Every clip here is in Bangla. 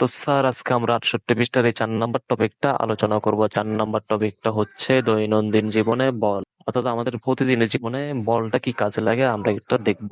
তো স্যার, আজকে আমরা আটষট্টি পৃষ্ঠার এই চার নাম্বার টপিকটা আলোচনা করব। চার নাম্বার টপিকটা হচ্ছে দৈনন্দিন জীবনে বল। অর্থাৎ আমাদের প্রতিদিনের জীবনে বলটা কি কাজে লাগে, আমরা এটা দেখব।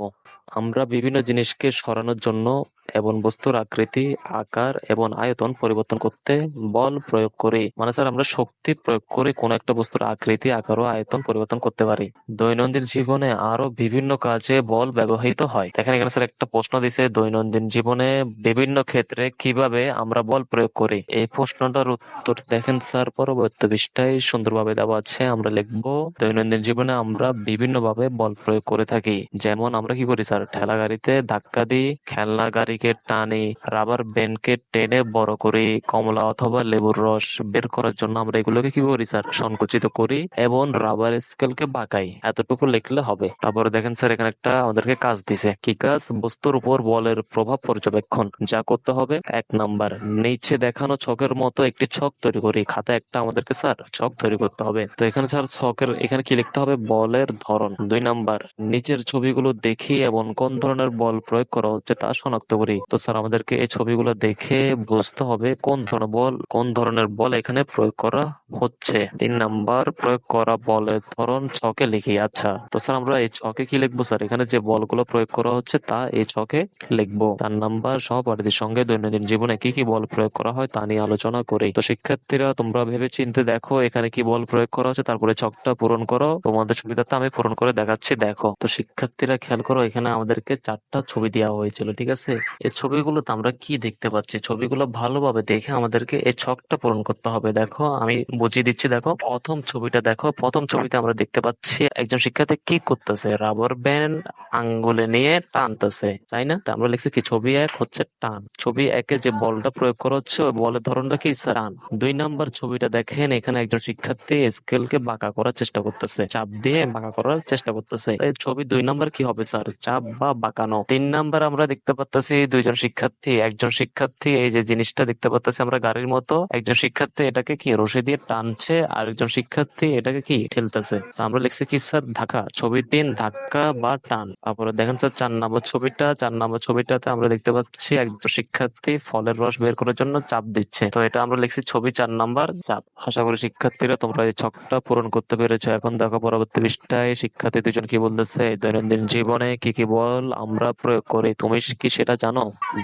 আমরা বিভিন্ন জিনিসকে সরানোর জন্য এবং বস্তুর আকৃতি, আকার এবং আয়তন পরিবর্তন করতে বল প্রয়োগ করি। মানে স্যার, আমরা শক্তি প্রয়োগ করে কোনো একটা বস্তুর আকৃতি, আকার ও আয়তন পরিবর্তন করতে পারি। দৈনন্দিন জীবনে আরও বিভিন্ন কাজে বল ব্যবহৃত হয়। দেখেন, এখানে স্যার একটা প্রশ্ন দিছে, দৈনন্দিন জীবনে বিভিন্ন ক্ষেত্রে কীভাবে আমরা বল প্রয়োগ করি? এই প্রশ্নটার উত্তর দেখেন স্যার, পরবর্তী পৃষ্ঠায় সুন্দরভাবে দেওয়া আছে। আমরা লিখব, দৈনন্দিন জীবনে আমরা বিভিন্নভাবে বল প্রয়োগ করে থাকি। যেমন আমরা কি করি স্যার ঠেলা গাড়িতে ধাক্কা দিই, খেলনা গাড়িকে টানি, রাবার ব্যান্ডকে টেনে বড় করি কমলা অথবা লেবুর রস বের করার জন্য আমরা এগুলোকে কি করি স্যার? সংকুচিত করি এবং রাবার স্কেলকে বাঁকাই। এতটুকু লিখলে হবে। তারপরে দেখেন স্যার, এখানে একটা আমাদেরকে কাজ দিছে। কি কাজ? বস্তুর উপর বলের প্রভাব পর্যবেক্ষণ। যা করতে হবে এক নাম্বার, নিচে দেখানো ছকের মতো একটি ছক তৈরি করি। খাতা একটা আমাদেরকে স্যার ছক তৈরি করতে হবে। তো এখানে স্যার ছকের, এখানে কি লিখতে হবে? বলের ধরন। দুই নাম্বার, নিচের ছবিগুলো দেখি এবং কোন ধরনের বল প্রয়োগ করা হচ্ছে তা শনাক্ত করি। তো স্যার, আমাদেরকে এই ছবিগুলো দেখে বুঝতে হবে কোন ধরনের বল, কোন ধরনের বল এখানে প্রয়োগ করা হচ্ছে। তিন নাম্বার প্রয়োগ করা বলের ধরন ছকে লিখি আচ্ছা। তো স্যার, আমরা এই ছকে কি লিখব স্যার? এখানে যে বলগুলো প্রয়োগ করা হচ্ছে, তা এই ছকে লিখব। চার নাম্বার, সহপাঠীদের সঙ্গে দৈনন্দিন জীবনে কি কি বল প্রয়োগ করা হয় তা নিয়ে আলোচনা করি। তো শিক্ষার্থীরা, তোমরা ভেবে চিন্তে দেখো এখানে কি বল প্রয়োগ করা হচ্ছে, তারপরে ছকটা পূরণ করো। তোমাদের সুবিধার্থে আমি পূরণ করে দেখাচ্ছি, দেখো। তো শিক্ষার্থীরা খেয়াল করো, এখানে আমাদেরকে চারটা ছবি দেওয়া হয়েছিল, ঠিক আছে? এই ছবিগুলোতে আমরা কি দেখতে পাচ্ছি? ছবিগুলো ভালোভাবে দেখে আমাদেরকে এই ছকটা পূরণ করতে হবে। দেখো, আমি বুঝিয়ে দিচ্ছি, দেখো, প্রথম ছবিটা, দেখো, প্রথম ছবিতে আমরা দেখতে পাচ্ছি একজন শিক্ষার্থী কি করতেছে? রাবার ব্যান্ড আঙ্গুলে নিয়ে টানতেছে, তাই না? আমরা লিখছি কি, ছবি এক হচ্ছে টান। ছবি একে যে বলটা প্রয়োগ করা হচ্ছে, ওই বলের ধরনটা কি? টান। দুই নাম্বার ছবিটা দেখেন, এখানে একজন শিক্ষার্থী স্কেলকে বাঁকা করার চেষ্টা করতেছে, চাপ দিয়ে বাঁকা করার চেষ্টা করতেছে। ছবি দুই নাম্বার কি হবে, স্যার? চাপ বা বাঁকানো। তিন নাম্বার আমরা দেখতে পাচ্ছি দুইজন শিক্ষার্থী, একজন শিক্ষার্থী, এই যে জিনিসটা দেখতে পাচ্ছি আমরা গাড়ির মতো, একজন শিক্ষার্থী এটাকে কি রশি দিয়ে টানছে আর একজন শিক্ষার্থী এটাকে কি ঠেলতেছে? আমরা লিখছি কি, স্যার ধাক্কা ছবি তিন ধাক্কা বা টান। তারপরে দেখেন, স্যার, চার নম্বর ছবিটা, চার নম্বর ছবিটাতে আমরা দেখতে পাচ্ছি একজন শিক্ষার্থী ফলের রস বের করার জন্য চাপ দিচ্ছে। তো এটা আমরা লিখছি ছবি চার নাম্বার চাপ। আশা করি শিক্ষার্থীরা তোমরা এই ছকটা পূরণ করতে পেরেছ। এখন দেখো পরবর্তী পৃষ্ঠায় শিক্ষার্থী দুজন কি বলতেছে, দৈনন্দিন জীবনে কি কি বল আমরা প্রয়োগ করি? তুমি কি সেটা জানো?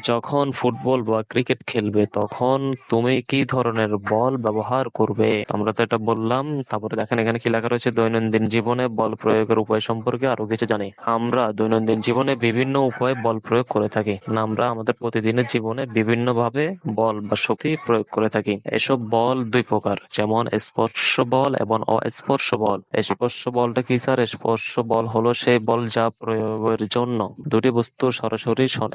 যখন ফুটবল বা ক্রিকেট খেলবে, তখন তুমি কি ধরনের বল ব্যবহার করবে? আমরা তো এটা বললাম, তারপরে দেখেন এখানে কি লেখা রয়েছে? দৈনন্দিন জীবনে বল প্রয়োগের উপায় সম্পর্কে আরও কিছু জানি। আমরা দৈনন্দিন জীবনে বিভিন্ন উপায়ে বল প্রয়োগ করে থাকি আমরা আমাদের প্রতিদিনের জীবনে বিভিন্ন ভাবে বল বা শক্তি প্রয়োগ করে থাকি। এসব বল দুই প্রকার, যেমন স্পর্শ বল এবং অস্পর্শ বল। স্পর্শ বলটা কি স্যার? স্পর্শ বল হলো সেই বল যা প্রয়োগের জন্য দুটি বস্তুর সরাসরি সন-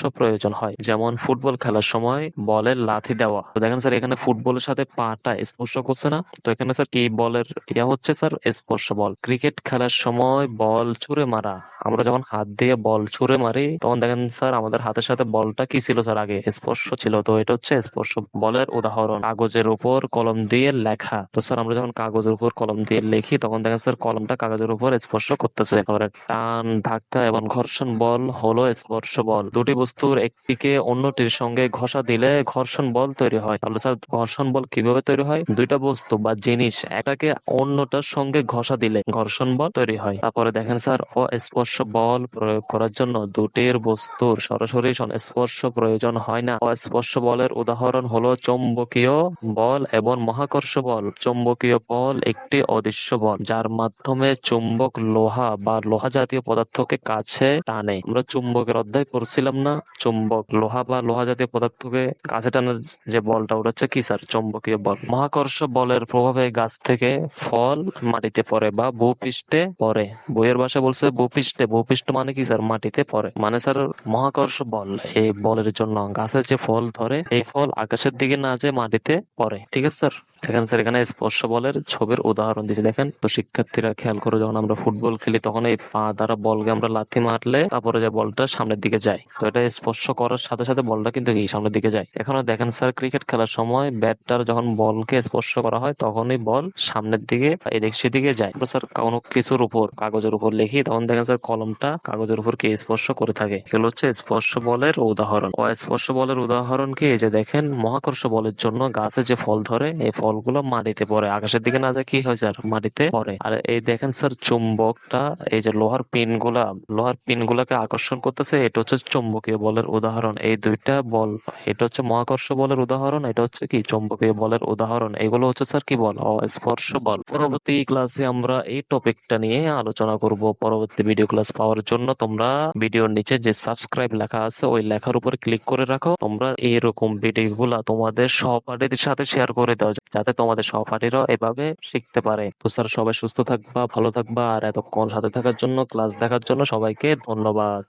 স্পর্শ প্রয়োজন হয়। যেমন ফুটবল খেলার সময় বলের লাথি দেওয়া। তো দেখেন স্যার, এখানে ফুটবলের সাথে পাটা স্পর্শ করছে না। তো এখানে স্যার কি বলের ইয়া হচ্ছে স্যার? স্পর্শ বল। ক্রিকেট খেলার সময় বল ছুড়ে মারা। আমরা যখন হাত দিয়ে বল ছুঁড়ে মারি, তখন দেখেন স্যার, আমাদের হাতের সাথে বলটা কি ছিল স্যার আগে? স্পর্শ ছিল। তো এটা হচ্ছে স্পর্শ বলের উদাহরণ। কাগজের উপর কলম দিয়ে লেখা। তো স্যার, আমরা যখন কাগজের উপর কলম দিয়ে লিখি, তখন দেখেন স্যার, কলমটা কাগজের উপর স্পর্শ করতেছে। টান ধাক্কা এবং ঘর্ষণ বল হলো স্পর্শ বল। দুটি বস্তুর একটিকে অন্যটির সঙ্গে ঘষা দিলে ঘর্ষণ বল তৈরি হয়। তাহলে স্যার, ঘর্ষণ বল কীভাবে তৈরি হয়? দুইটা বস্তু বা জিনিস একটাকে অন্যটার সঙ্গে ঘষা দিলে ঘর্ষণ বল তৈরি হয়। তারপরে দেখেন স্যার অস্পর্শ বল প্রয়োগ করার জন্য দুটির বস্তুর সরাসরি সংস্পর্শ প্রয়োজন হয় না। অস্পর্শ বলের উদাহরণ হলো চৌম্বকীয় বল এবং মহাকর্ষ বল। চৌম্বকীয় বল একটি অদৃশ্য বল, যার মাধ্যমে চুম্বক লোহা বা লোহা জাতীয় পদার্থকে কাছে টানে। আমরা চুম্বকের অধ্যায় পড়ছিলাম না? চুম্বক লোহা বা লোহা জাতীয় পদার্থকে কাছে টানার যে বলটা, ওটা হচ্ছে কি স্যার? চৌম্বকীয় বল। মহাকর্ষ বলের প্রভাবে গাছ থেকে ফল মাটিতে পড়ে বা ভূপৃষ্ঠে পড়ে। বইয়ের ভাষা বলছে ভূপৃষ্ঠে ভূপৃষ্ঠ মানে কি স্যার? মাটিতে পড়ে। মানে স্যার, মহাকর্ষ বল। এই বলের জন্য গাছের যে ফল ধরে, এই ফল আকাশের দিকে না যে মাটিতে পড়ে। ঠিক আছে স্যার? দেখেন স্যার এখানে স্পর্শ বলের ছবির উদাহরণ দিয়েছে। দেখেন, তো শিক্ষার্থীরা খেয়াল করে যখন আমরা ফুটবল খেলি, তখন এই পা দ্বারা বলকে আমরা লাথি মারলে তারপরে যে বলটা সামনের দিকে যায়। তো এটা স্পর্শ করার সাথে সাথে বলটা কিন্তু কি সামনের দিকে যায়। এখানে দেখেন স্যার ক্রিকেট খেলার সময় ব্যাটটার যখন বলকে স্পর্শ করা হয়, তখনই বল সামনের দিকে এদিক সেদিকে যায়। স্যার কোনো কিছুর উপর, কাগজের উপর লিখি, তখন দেখেন স্যার কলমটা কাগজের উপর কি স্পর্শ করে থাকে। এগুলো হচ্ছে স্পর্শ বলের উদাহরণ। অস্পর্শ বলের উদাহরণ কি? এই যে দেখেন, মহাকর্ষ বলের জন্য গাছে যে ফল ধরে, এই ফলগুলো মাটিতে পড়ে। আকাশের দিকে না যায় কি হয় স্যার মাটিতে পড়ে। আর এই দেখেন স্যার, চুম্বকটা, এই যে লোহার পিনগুলা লোহার পিন গুলাকে আকর্ষণ করতেছে, এটা হচ্ছে চুম্বকীয় বলের উদাহরণ। এই দুইটা বল, এটা হচ্ছে মহাকর্ষ বলের উদাহরণ, এটা হচ্ছে কি? চুম্বকীয় বলের উদাহরণ। এগুলো হচ্ছে স্যার কি বল? অস্পর্শ বল। পরবর্তী ক্লাসে আমরা এই টপিকটা নিয়ে আলোচনা করব। পরবর্তী ভিডিও ক্লাস পাওয়ার জন্য তোমরা ভিডিওর নিচে যে সাবস্ক্রাইব লেখা আছে, ওই লেখার উপর ক্লিক করে রাখো। তোমরা এইরকম ভিডিও গুলা তোমাদের সহপাঠীদের সাথে শেয়ার করে দাও। যাতে তোমাদের সহপাঠীরাও এভাবে শিখতে পারে। তো স্যার, সবাই সুস্থ থাকবা, ভালো থাকবা, আর এতক্ষণ সাথে থাকার জন্য ক্লাস দেখার জন্য সবাইকে ধন্যবাদ।